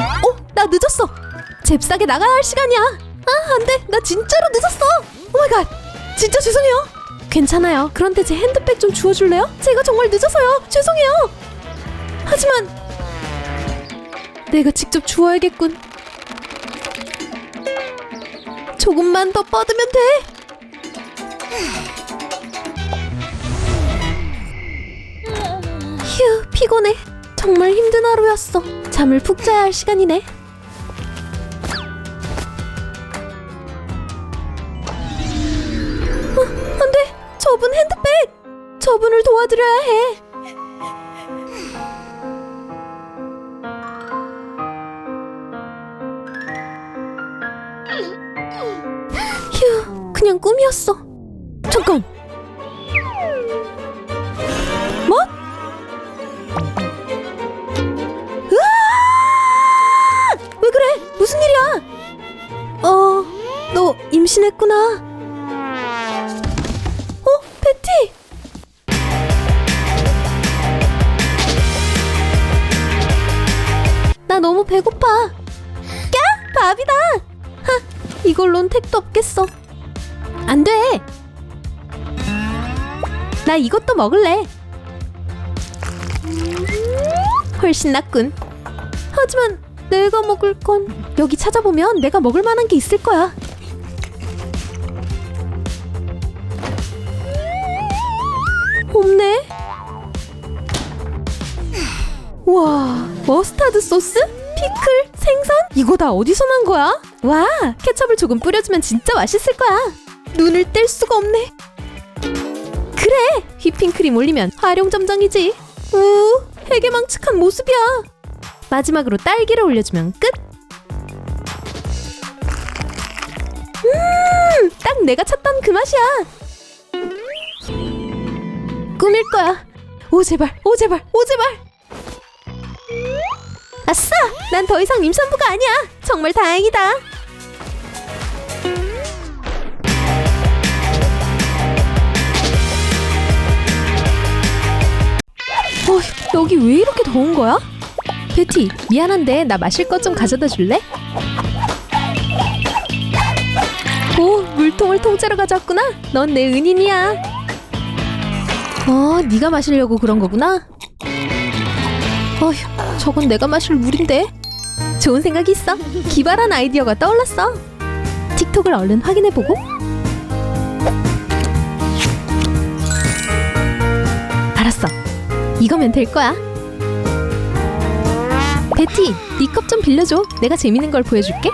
어? 나 늦었어. 잽싸게 나가야 할 시간이야. 아, 안 돼. 나 진짜로 늦었어. 오마이갓. 진짜 죄송해요. 괜찮아요. 그런데 제 핸드백 좀 주워줄래요? 제가 정말 늦어서요. 죄송해요. 하지만 내가 직접 주워야겠군. 조금만 더 뻗으면 돼. 휴, 피곤해. 정말 힘든 하루였어. 잠을 푹 자야 할 시간이네. 어, 안 돼. 저분 핸드백. 저분을 도와드려야 해. 휴, 그냥 꿈이었어. 잠깐. 임신했구나. 어, 베티. 나 너무 배고파. 까? 밥이다. 하, 이걸론 택도 없겠어. 안 돼. 나 이것도 먹을래. 훨씬 낫군. 하지만 내가 먹을 건 여기 찾아보면 내가 먹을 만한 게 있을 거야. 머스타드 소스? 피클? 생선? 이거 다 어디서 난 거야? 와, 케첩을 조금 뿌려주면 진짜 맛있을 거야. 눈을 뗄 수가 없네. 그래, 휘핑크림 올리면 활용점정이지. 우, 해괴망측한 모습이야. 마지막으로 딸기를 올려주면 끝. 음, 딱 내가 찾던 그 맛이야. 꿈일 거야. 오 제발, 오 제발, 오 제발. 아싸! 난 더 이상 임산부가 아니야. 정말 다행이다. 어, 여기 왜 이렇게 더운 거야? 베티, 미안한데 나 마실 것 좀 가져다 줄래? 오, 물통을 통째로 가져왔구나. 넌 내 은인이야. 어, 네가 마시려고 그런 거구나. 어휴, 저건 내가 마실 물인데. 좋은 생각이 있어. 기발한 아이디어가 떠올랐어. 틱톡을 얼른 확인해보고. 알았어. 이거면 될 거야. 베티, 네 컵 좀 빌려줘. 내가 재밌는 걸 보여줄게.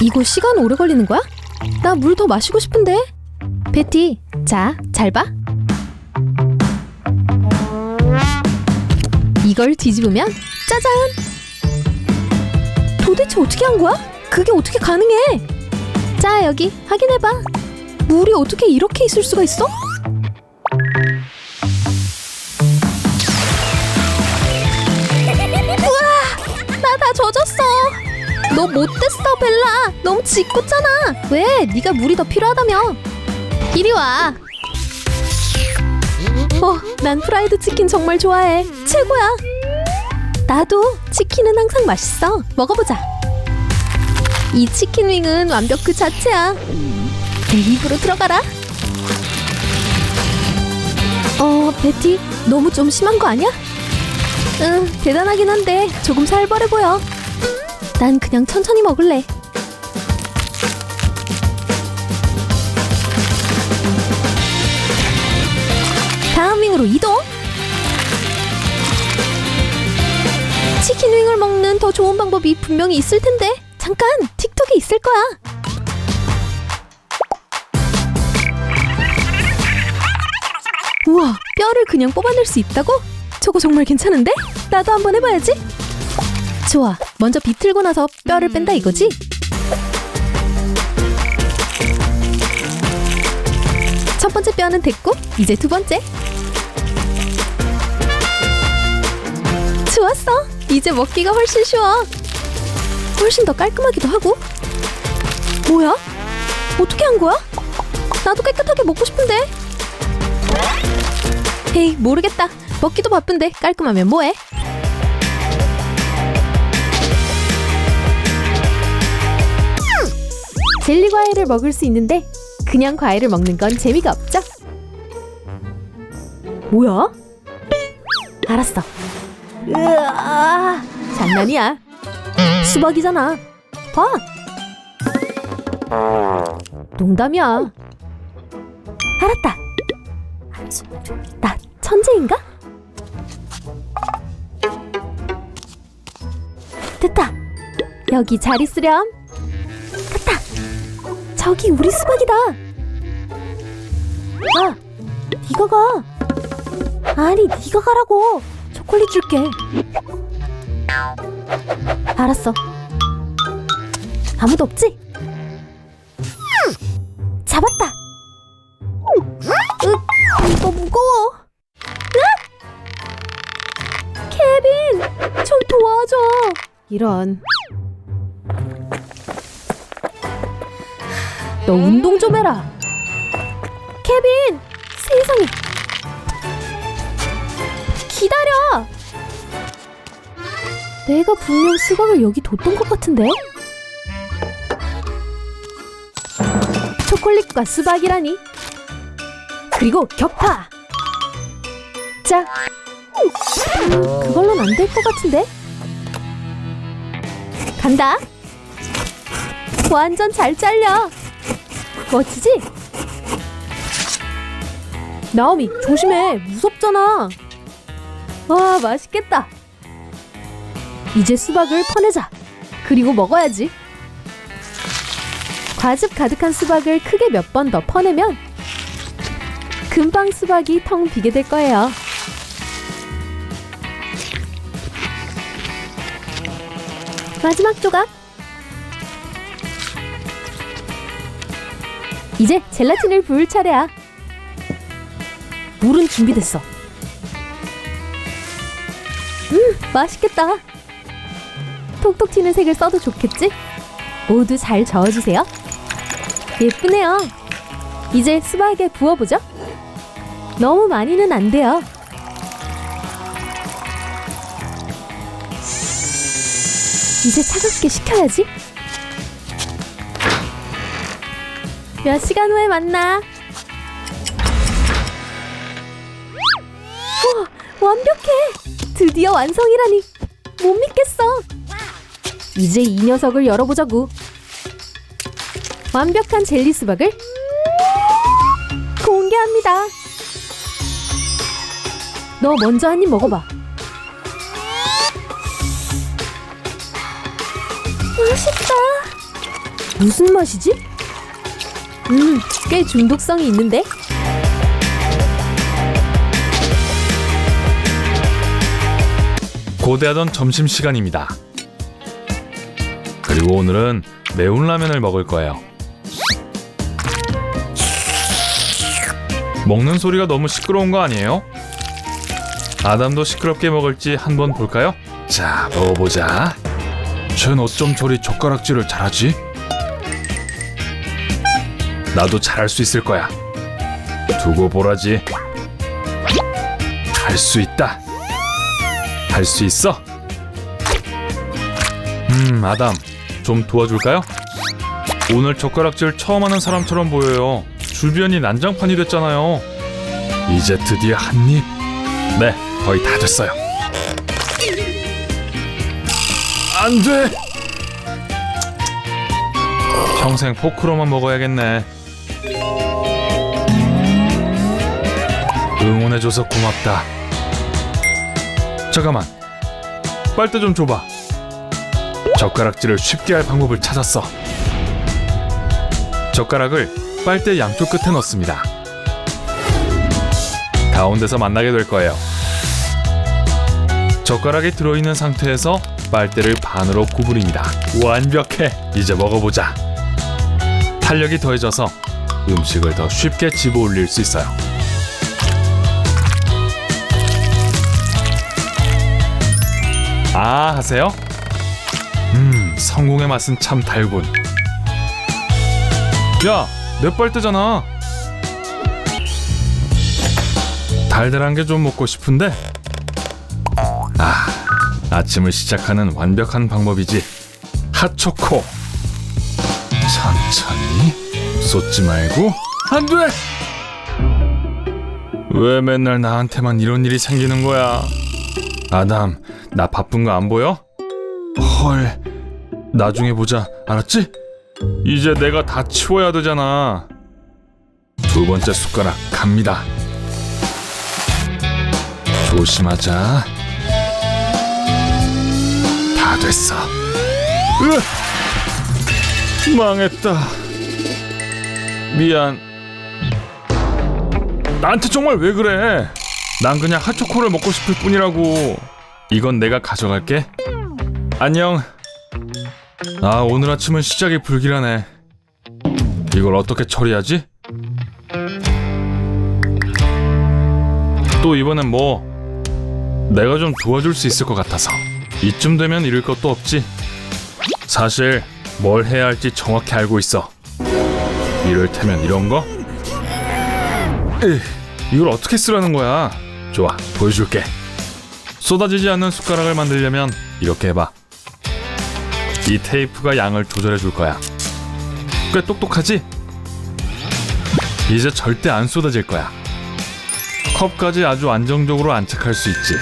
이거 시간 오래 걸리는 거야? 나 물 더 마시고 싶은데. 베티, 자, 잘 봐. 이걸 뒤집으면 짜잔! 도대체 어떻게 한 거야? 그게 어떻게 가능해? 자, 여기 확인해봐. 물이 어떻게 이렇게 있을 수가 있어? 우와! 나 다 젖었어. 너 못됐어, 벨라. 너무 짓궂잖아. 왜? 네가 물이 더 필요하다며. 이리 와. 어, 난 프라이드 치킨 정말 좋아해. 최고야. 나도 치킨은 항상 맛있어. 먹어보자. 이 치킨 윙은 완벽 그 자체야. 내 입으로 들어가라. 어, 베티, 너무 좀 심한 거 아니야? 응, 대단하긴 한데 조금 살벌해 보여. 난 그냥 천천히 먹을래. 다음 윙으로 이동. 치킨 윙을 먹는 더 좋은 방법이 분명히 있을 텐데 잠깐 틱톡에 있을 거야. 우와, 뼈를 그냥 뽑아낼 수 있다고? 저거 정말 괜찮은데? 나도 한번 해봐야지. 좋아, 먼저 비틀고 나서 뼈를 뺀다 이거지? 첫 번째 뼈는 됐고, 이제 두 번째. 좋았어. 이제 먹기가 훨씬 쉬워. 훨씬 더 깔끔하기도 하고. 뭐야? 어떻게 한 거야? 나도 깨끗하게 먹고 싶은데. 헤이 모르겠다. 먹기도 바쁜데 깔끔하면 뭐해? 젤리 과일을 먹을 수 있는데 그냥 과일을 먹는 건 재미가 없죠? 뭐야? 알았어. 으아, 장난이야. 수박이잖아. 봐. 농담이야. 알았다. 나 천재인가? 됐다. 여기 잘 있으렴. 갔다. 저기 우리 수박이다. 아, 네가 가. 아니, 네가 가라고. 초콜릿 줄게. 알았어. 아무도 없지? 잡았다. 으, 이거 무거워. 으악! 케빈, 좀 도와줘. 이런. 너 운동 좀 해라. 케빈, 세상에. 기다려. 내가 분명 수박을 여기 뒀던 것 같은데. 초콜릿과 수박이라니. 그리고 격파. 자, 그걸로는 안 될 것 같은데. 간다. 완전 잘 잘려. 멋지지? 나오미 조심해 무섭잖아. 와 맛있겠다. 이제 수박을 퍼내자. 그리고 먹어야지. 과즙 가득한 수박을 크게 몇 번 더 퍼내면 금방 수박이 텅 비게 될 거예요. 마지막 조각. 이제 젤라틴을 부을 차례야. 물은 준비됐어. 음, 맛있겠다. 톡톡 튀는 색을 써도 좋겠지? 모두 잘 저어주세요. 예쁘네요. 이제 수박에 부어보죠. 너무 많이는 안 돼요. 이제 차갑게 식혀야지. 몇 시간 후에 만나. 우와, 완벽해. 드디어 완성이라니. 못 믿겠어. 이제 이 녀석을 열어보자고. 완벽한 젤리 수박을 공개합니다. 너 먼저 한 입 먹어봐. 맛있다. 무슨 맛이지? 음, 꽤 중독성이 있는데? 고대하던 점심시간입니다. 그리고 오늘은 매운 라면을 먹을 거예요. 먹는 소리가 너무 시끄러운 거 아니에요? 아담도 시끄럽게 먹을지 한번 볼까요? 자, 먹어보자. 쟨 어쩜 저리 젓가락질을 잘하지? 나도 잘할 수 있을 거야. 두고 보라지. 할 수 있다. 할수 있어? 음, 아담, 좀 도와줄까요? 오늘 젓가락질 처음 하는 사람처럼 보여요. 주변이 난장판이 됐잖아요. 이제 드디어 한 입. 네, 거의 다 됐어요. 안 돼! 평생 포크로만 먹어야겠네. 응원해줘서 고맙다. 잠깐만. 빨대 좀 줘봐. 젓가락질을 쉽게 할 방법을 찾았어. 젓가락을 빨대 양쪽 끝에 넣습니다. 가운데서 만나게 될 거예요. 젓가락이 들어있는 상태에서 빨대를 반으로 구부립니다. 완벽해. 이제 먹어보자. 탄력이 더해져서 음식을 더 쉽게 집어 올릴 수 있어요. 하세요? 음 성공의 맛은 참 달군 야내 빨대잖아 다 달달한 게 좀 먹고 싶은데. 아, 아침을 시작하는 완벽한 방법이지. 핫초코. 천천히 쏟지 말고 안 돼. 왜 맨날 나한테만 이런 일이 생기는 거야? 아담, 나 바쁜 거 안 보여? 헐, 나중에 보자. 알았지? 이제 내가 다 치워야 되잖아. 두 번째 숟가락 갑니다. 조심하자. 다 됐어. 으, 망했다. 미안. 나한테 정말 왜 그래? 난 그냥 핫초코를 먹고 싶을 뿐이라고. 이건 내가 가져갈게. 안녕. 아, 오늘 아침은 시작이 불길하네. 이걸 어떻게 처리하지? 또 이번엔 뭐? 내가 좀 도와줄 수 있을 것 같아서. 이쯤 되면 잃을 것도 없지. 사실 뭘 해야 할지 정확히 알고 있어. 이를테면 이런 거? 에이, 이걸 어떻게 쓰라는 거야? 좋아, 보여줄게. 쏟아지지 않는 숟가락을 만들려면 이렇게 해봐. 이 테이프가 양을 조절해 줄 거야. 꽤 똑똑하지? 이제 절대 안 쏟아질 거야. 컵까지 아주 안정적으로 안착할 수 있지.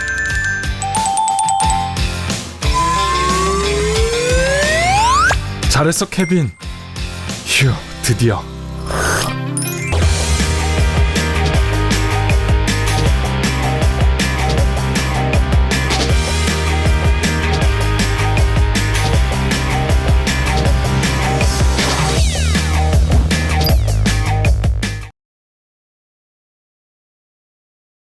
잘했어, 케빈. 휴, 드디어.